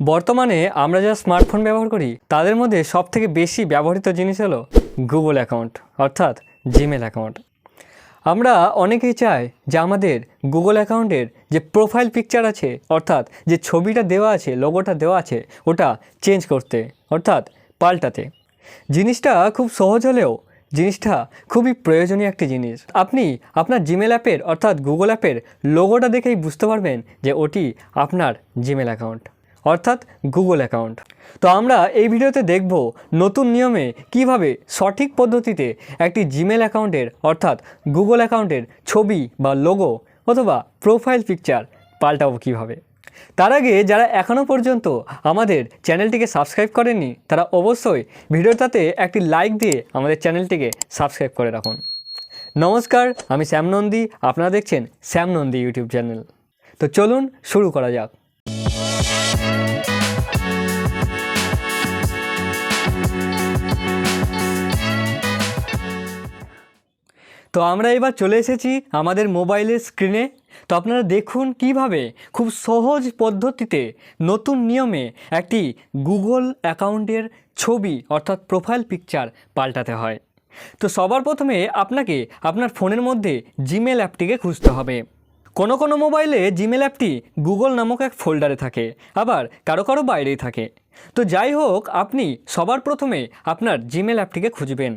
বর্তমানে আমরা যারা স্মার্টফোন ব্যবহার করি, তাদের মধ্যে সবথেকে বেশি ব্যবহৃত জিনিস হলো গুগল অ্যাকাউন্ট অর্থাৎ জিমেল অ্যাকাউন্ট আমরা অনেকেই চাই যে আমাদের গুগল অ্যাকাউন্টের যে প্রোফাইল পিকচার আছে, অর্থাৎ যে ছবিটা দেওয়া আছে লোগোটা দেওয়া আছে, ওটা চেঞ্জ করতে, অর্থাৎ পাল্টাতে। জিনিসটা খুব সহজ হলেও জিনিসটা খুবই প্রয়োজনীয় একটি জিনিস। আপনি আপনার জিমেল অ্যাপের অর্থাৎ গুগল অ্যাপের লোগোটা দেখেই বুঝতে পারবেন যে ওটি আপনার জিমেল অ্যাকাউন্ট অর্থাৎ গুগল অ্যাকাউন্ট তো আমরা এই ভিডিওতে দেখব নতুন নিয়মে কীভাবে সঠিক পদ্ধতিতে একটি জিমেল অ্যাকাউন্টের অর্থাৎ গুগল অ্যাকাউন্টের ছবি বা লোগো অথবা প্রোফাইল পিকচার পাল্টাবো কীভাবে। তার আগে যারা এখনও পর্যন্ত আমাদের চ্যানেলটিকে সাবস্ক্রাইব করেননি, তারা অবশ্যই ভিডিওটাতে একটি লাইক দিয়ে আমাদের চ্যানেলটিকে সাবস্ক্রাইব করে রাখুন। নমস্কার, আমি শ্যাম নন্দী, আপনারা দেখছেন শ্যাম নন্দী ইউটিউব চ্যানেল। তো চলুন শুরু করা যাক। তো আমরা এবার চলে এসেছি আমাদের মোবাইলের স্ক্রিনে তো আপনারা দেখুন কীভাবে খুব সহজ পদ্ধতিতে নতুন নিয়মে একটি গুগল অ্যাকাউন্টের ছবি অর্থাৎ প্রোফাইল পিকচার পাল্টাতে হয়। তো সবার প্রথমে আপনাকে আপনার ফোনের মধ্যে জিমেল অ্যাপটিকে খুঁজতে হবে। কোনো কোনো মোবাইলে জিমেল অ্যাপটি গুগল নামক এক ফোল্ডারে থাকে, আবার কারও কারও বাইরেই থাকে। তো যাই হোক, আপনি সবার প্রথমে আপনার জিমেল অ্যাপটিকে খুঁজবেন।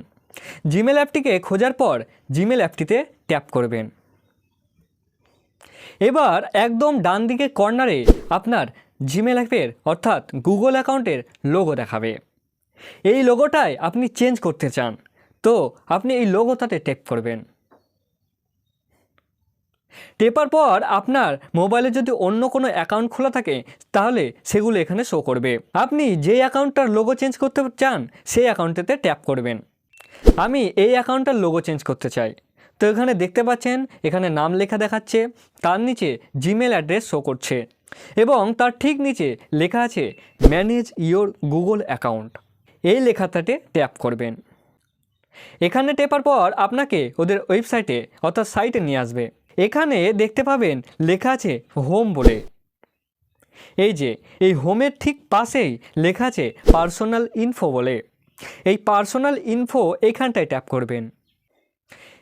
জিমেল অ্যাপটিকে খোঁজার পর জিমেল অ্যাপটিতে ট্যাপ করবেন। এবার একদম ডান দিকে কর্নারে আপনার জিমেল অ্যাপের, অর্থাৎ গুগল অ্যাকাউন্টের লোগো দেখাবে। এই লোগোটায় আপনি চেঞ্জ করতে চান, তো আপনি এই লোগোটাতে ট্যাপ করবেন। টেপার পর আপনার মোবাইলে যদি অন্য কোনো অ্যাকাউন্ট খোলা থাকে, তাহলে সেগুলো এখানে শো করবে। আপনি যে অ্যাকাউন্টটার লোগো চেঞ্জ করতে চান, সেই অ্যাকাউন্টেতে ট্যাপ করবেন। আমি এই অ্যাকাউন্টটার লোগো চেঞ্জ করতে চাই। তো এখানে দেখতে পাচ্ছেন, এখানে নাম লেখা দেখাচ্ছে, তার নিচে জিমেল অ্যাড্রেস শো করছে এবং তার ঠিক নিচে লেখা আছে ম্যানেজ ইওর গুগল অ্যাকাউন্ট এই লেখাটাতে ট্যাপ করবেন। এখানে টেপার পর আপনাকে ওদের ওয়েবসাইটে অর্থাৎ সাইটে নিয়ে আসবে। এখানে দেখতে পাবেন লেখা আছে হোম বলে। এই যে, এই হোমের ঠিক পাশেই লেখা আছে পার্সোনাল ইনফো বলে। এই পার্সোনাল ইনফো এখানটায় ট্যাপ করবেন।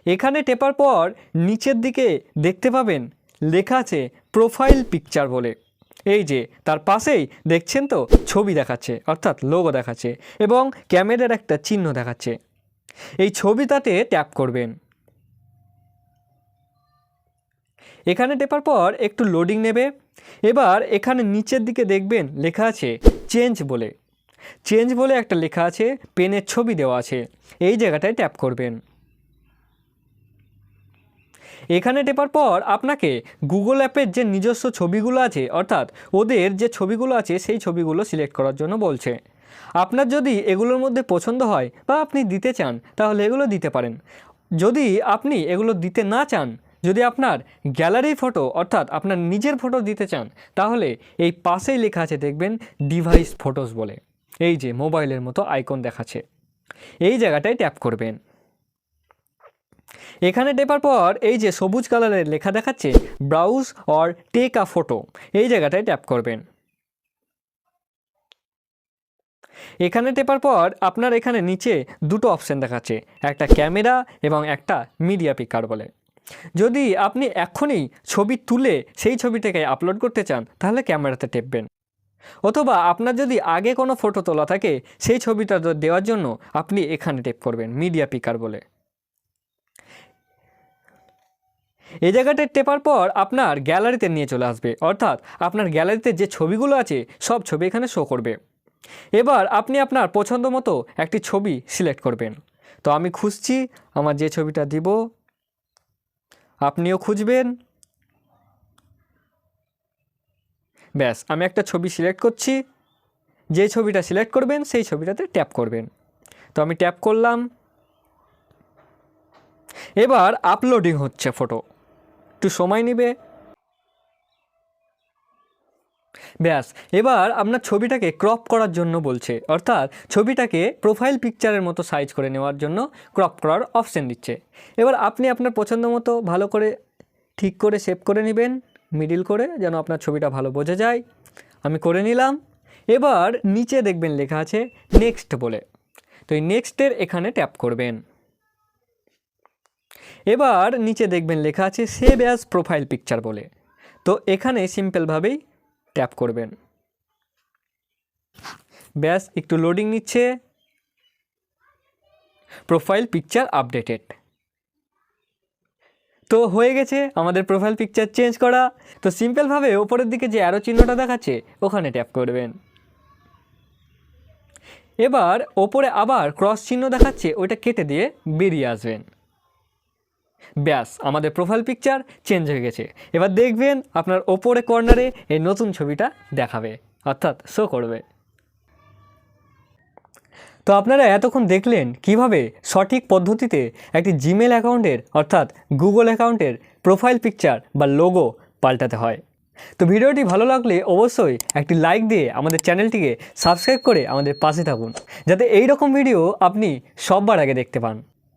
এখানে টেপার পর নিচের দিকে দেখতে পাবেন লেখা আছে প্রোফাইল পিকচার বলে। এই যে, তার পাশেই দেখছেন তো, ছবি দেখাচ্ছে, অর্থাৎ লোগো দেখাচ্ছে এবং ক্যামেরার একটা চিহ্ন দেখাচ্ছে। এই ছবিটাতে ট্যাপ করবেন। এখানে টেপার পর একটু লোডিং নেবে। এবার এখানে নিচের দিকে দেখবেন লেখা আছে চেঞ্জ বলে। চেঞ্জ বলে একটা লেখা আছে, পেনের ছবি দেওয়া আছে। এই জায়গাটায় ট্যাপ করবেন। এখানে টেপার পর আপনাকে গুগল অ্যাপের যে নিজস্ব ছবিগুলো আছে, অর্থাৎ ওদের যে ছবিগুলো আছে, সেই ছবিগুলো সিলেক্ট করার জন্য বলছে। আপনার যদি এগুলোর মধ্যে পছন্দ হয় বা আপনি দিতে চান, তাহলে এগুলো দিতে পারেন। যদি আপনি এগুলো দিতে না চান যদি আপনার গ্যালারি ফটো, অর্থাৎ আপনার নিজের ফটো দিতে চান, তাহলে এই পাশেই লেখা আছে দেখবেন, ডিভাইস ফটোস বলে। এই যে, মোবাইলের মতো আইকন দেখাচ্ছে। এই জায়গাটায় ট্যাপ করবেন। এখানে টেপার পর এই যে, সবুজ কালারের লেখা দেখাচ্ছে, browse or take a photo এই জায়গাটায় ট্যাপ করবেন। এখানে টেপার পর আপনার এখানে নিচে দুটো অপশান দেখাচ্ছে, একটা ক্যামেরা এবং একটা মিডিয়া পিকার বলে। যদি আপনি এখনই ছবি তুলে সেই ছবিটাকে আপলোড করতে চান, তাহলে ক্যামেরাতে টেপবেন। অথবা আপনার যদি আগে কোনো ফটো তোলা থাকে, সেই ছবিটা দেওয়ার জন্য আপনি এখানে টেপ করবেন মিডিয়া পিকার বলে। এই জায়গাটা টেপার পর আপনার গ্যালারিতে নিয়ে চলে আসবে। অর্থাৎ আপনার গ্যালারিতে যে ছবিগুলো আছে, সব ছবি এখানে শো করবে। এবার আপনি আপনার পছন্দ মতো একটি ছবি সিলেক্ট করবেন। তো আমি খুঁজছি, আমার যে ছবিটা দিব আপনিও খুঁজবেন? ব্যাস, আমি একটা ছবি সিলেক্ট করছি। যে ছবিটা সিলেক্ট করবেন, সেই ছবিটাতে ট্যাপ করবেন। তো আমি ট্যাপ করলাম। এবার আপলোডিং হচ্ছে ফটো। একটু সময় নেবে। ব্যাস, এবার আপনার ছবিটাকে ক্রপ করার জন্য বলছে। অর্থাৎ ছবিটাকে প্রোফাইল পিকচারের মতো সাইজ করে নেওয়ার জন্য ক্রপ করার অপশান দিচ্ছে। এবার আপনি আপনার পছন্দ মতো ভালো করে ঠিক করে সেভ করে নেবেন মিডিল করে, যেন আপনার ছবিটা ভালো বোঝা যায়। আমি করে নিলাম। এবার নিচে দেখবেন লেখা আছে নেক্সট বলে। তো এই নেক্সটের এখানে ট্যাপ করবেন। এবার নিচে দেখবেন লেখা আছে সেভ অ্যাজ প্রোফাইল পিকচার বলে। তো এখানে সিম্পলভাবেই ট্যাপ করবেন। ব্যাস, একটু লোডিং নিচ্ছে। প্রোফাইল পিকচার আপডেটেড তো হয়ে গেছে, আমাদের প্রোফাইল পিকচার চেঞ্জ করা। তো সিম্পলভাবে ওপরের দিকে যে অ্যারো চিহ্নটা দেখাচ্ছে, ওখানে ট্যাপ করবেন। এবার ওপরে আবার ক্রস চিহ্ন দেখাচ্ছে, ওইটা কেটে দিয়ে বেরিয়ে আসবেন। ব্যাস, আমাদের প্রোফাইল পিকচার চেঞ্জ হয়ে গেছে। এবার দেখবেন আপনার ওপরে কর্নারে এই নতুন ছবিটা দেখাবে, অর্থাৎ শো করবে। তো আপনারা এতক্ষণ দেখলেন কীভাবে সঠিক পদ্ধতিতে একটি জিমেল অ্যাকাউন্টের অর্থাৎ গুগল অ্যাকাউন্টের প্রোফাইল পিকচার বা লোগো পাল্টাতে হয়। তো ভিডিওটি ভালো লাগলে অবশ্যই একটি লাইক দিয়ে আমাদের চ্যানেলটিকে সাবস্ক্রাইব করে আমাদের পাশে থাকুন, যাতে এই রকম ভিডিও আপনি সববার আগে দেখতে পান।